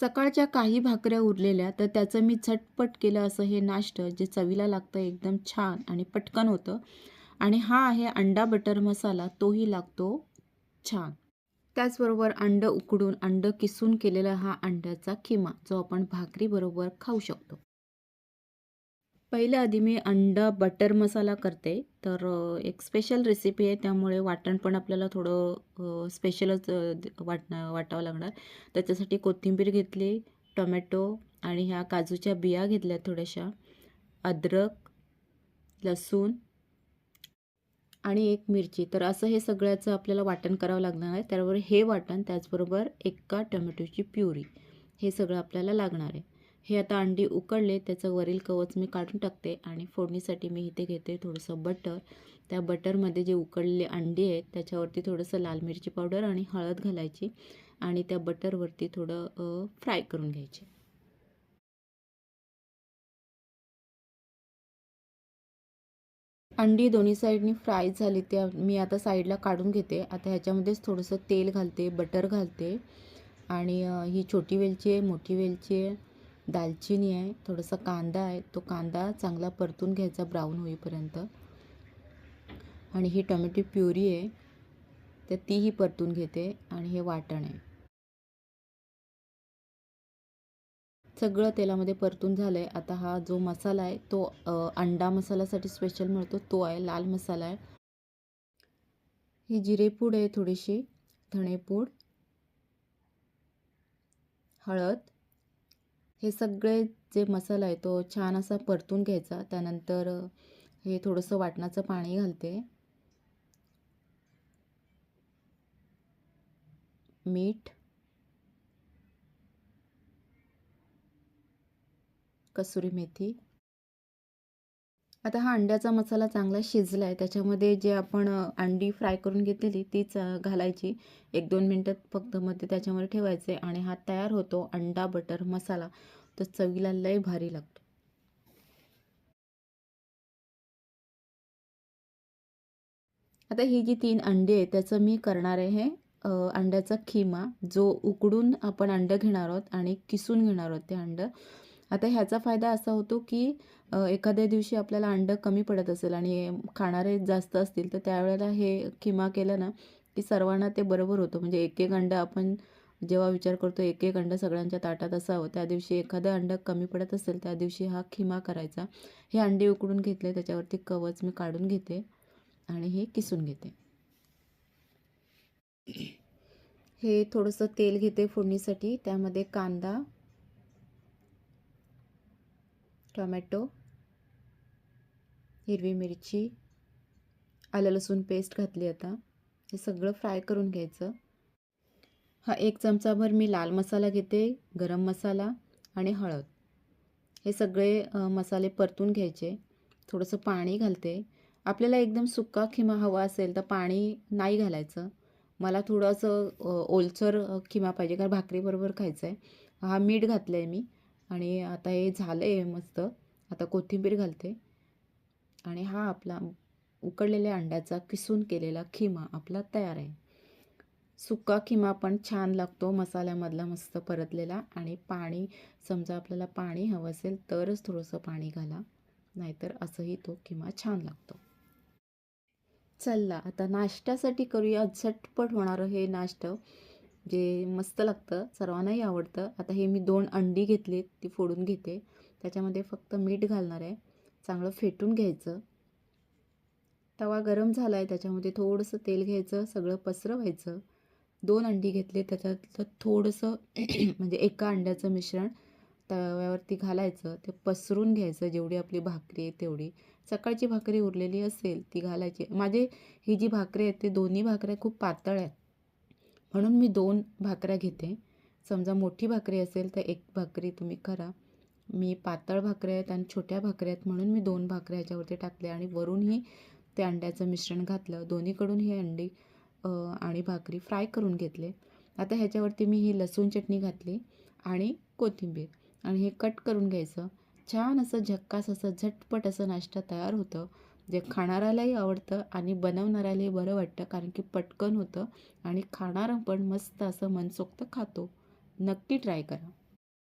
सकाळच्या काही भाकऱ्या उरलेल्या तर त्याचं मी झटपट केलं असं हे नाश्तं जे चवीला लागतं एकदम छान आणि पटकन होतं. आणि हा आहे अंडा बटर मसाला तोही लागतो छान. त्याचबरोबर अंड उकडून अंड किसून केलेला हा अंड्याचा किमा जो आपण भाकरीबरोबर खाऊ शकतो. पहिल्या आधी मी अंडा बटर मसाला करते. तर एक स्पेशल रेसिपी आहे त्यामुळे वाटण पण आपल्याला थोडं स्पेशलच वाटणं वाटावं लागणार. त्याच्यासाठी कोथिंबीर घेतली टोमॅटो आणि ह्या काजूच्या बिया घेतल्या थोड्याशा अद्रक लसूण आणि एक मिरची. तर असं हे सगळ्याचं आपल्याला वाटण करावं लागणार आहे. त्याबरोबर हे वाटण त्याचबरोबर एका टोमॅटोची प्युरी. हे सगळं आपल्याला लागणार आहे. हे आता अंडी उकडले त्याचं वरील कवच मी काढून टाकते आणि फोडणीसाठी मी इथे घेते थोडंसं बटर. त्या बटरमध्ये जे उकडलेले अंडी आहेत त्याच्यावरती थोडंसं लाल मिरची पावडर आणि हळद घालायची आणि त्या बटरवरती थोडं फ्राय करून घ्यायचे. अंडी दोन्ही साईडनी फ्राय झाली त्या मी आता साईडला काढून घेते. आता ह्याच्यामध्येच थोडंसं तेल घालते बटर घालते आणि ही छोटी वेलची आहे मोठी वेलची आहे. दालचिनी आहे थोडासा कांदा आहे. तो कांदा चांगला परतून घ्यायचा ब्राऊन होईपर्यंत. आणि ही टोमॅटो प्युरी आहे. तर तीही परतून घेते आणि हे वाटण आहे. सगळं तेलामध्ये परतून झालं आहे आता हा जो मसाला आहे तो अंडा मसाल्यासाठी स्पेशल मिळतो. तो आहे लाल मसाला आहे. ही जिरेपूड आहे थोडीशी. धणेपूड हळद. हे सगळे जे मसाला आहे तो छान असा परतून घ्यायचा. त्यानंतर हे थोडंसं वाटणाचं पाणी घालते. मीठ. कसुरी मेथी. आता हा अंड्याचा मसाला चांगला शिजला आहे त्याच्यामध्ये जे आपण अंडी फ्राय करून घेतलेली तीच घालायची. एक दोन मिनटात फक्त मध्ये त्याच्यामध्ये ठेवायचे आणि हा तयार होतो अंडा बटर मसाला. तो चवीला लय भारी लागतो. आता ही जी तीन अंडी आहे त्याचं मी करणार आहे अंड्याचा खिमा जो उकडून आपण अंडं घेणार आहोत आणि किसून घेणार आहोत ते अंडं. आता ह्याचा फायदा असा होतो की एखाद्या दिवशी आपल्याला अंडं कमी पडत असेल आणि खाणारे जास्त असतील तर त्यावेळेला हे किमा केलं ना की सर्वांना ते बरोबर होतं. म्हणजे एक एक अंडं आपण जेव्हा विचार करतो एक एक अंडं सगळ्यांच्या ताटात असावं त्या दिवशी एखादं अंडं कमी पडत असेल त्या दिवशी हा खिमा करायचा. हे अंडे उकडून घेतले त्याच्यावरती कवच मी काढून घेते आणि हे किसून घेते. हे थोडंसं तेल घेते फोडणीसाठी त्यामध्ये कांदा टोमॅटो हिरवी मिरची आलं लसूण पेस्ट घातली आता. हे सगळं फ्राय करून घ्यायचं. हा एक चमचाभर मी लाल मसाला घेते गरम मसाला आणि हळद. हे सगळे मसाले परतून घ्यायचे. थोडंसं पाणी घालते. आपल्याला एकदम सुक्का खिमा हवा असेल तर पाणी नाही घालायचं. मला थोडंसं ओलसर खिमा पाहिजे कारण भाकरीबरोबर खायचं आहे हा मीठ घातलं आहे मी. आणि आता हे झालं आहे मस्त. आता कोथिंबीर घालते. आणि हा आपला उकडलेल्या अंड्याचा किसून केलेला खिमा आपला तयार आहे. सुका किमा पण छान लागतो मसाल्यामधला मस्त परतलेला. आणि पाणी समजा आपल्याला पाणी हवं असेल तरच थोडंसं पाणी घाला. नाहीतर असंही तो किमा छान लागतो. चला आता नाश्त्यासाठी करूया. झटपट होणारं हे नाश्तं. जे मस्त लागतं सर्वांनाही आवडतं. आता हे मी दोन अंडी घेतली ती फोडून घेते. त्याच्यामध्ये फक्त मीठ घालणार आहे. चांगलं फेटून घ्यायचं. तवा गरम झाला आहे त्याच्यामध्ये थोडंसं तेल घ्यायचं सगळं पसरवायचं. दोन अंडी घेतले त्याच्यातलं थोडंसं म्हणजे एका अंड्याचं मिश्रण तव्यावरती घालायचं. ते पसरून घ्यायचं जेवढी आपली भाकरी आहे तेवढी. सकाळची भाकरी उरलेली असेल ती घालायची. माझे ही जी भाकरी आहेत ते दोन्ही भाकऱ्या खूप पातळ आहेत. म्हणून मी दोन भाकऱ्या घेते. समजा मोठी भाकरी असेल तर एक भाकरी तुम्ही करा. मी पातळ भाकऱ्या आहेत आणि छोट्या भाकऱ्या आहेत म्हणून मी दोन भाकऱ्या ह्याच्यावरती टाकल्या आणि वरूनही ते अंड्याचं मिश्रण घातलं. दोन्हीकडून हे अंडी आणि भाकरी फ्राय करून घेतले. आता ह्याच्यावरती मी ही लसूण चटणी घातली आणि कोथिंबीर आणि हे कट करून घ्यायचं. छान असं झक्कास असं झटपट असं नाश्ता तयार होतं. जे खाणाऱ्यालाही आवडतं आणि बनवणाऱ्यालाही बरं वाटतं कारण की पटकन होतं आणि खाणारं पण मस्त असं मनसोक्त खातो. नक्की ट्राय करा.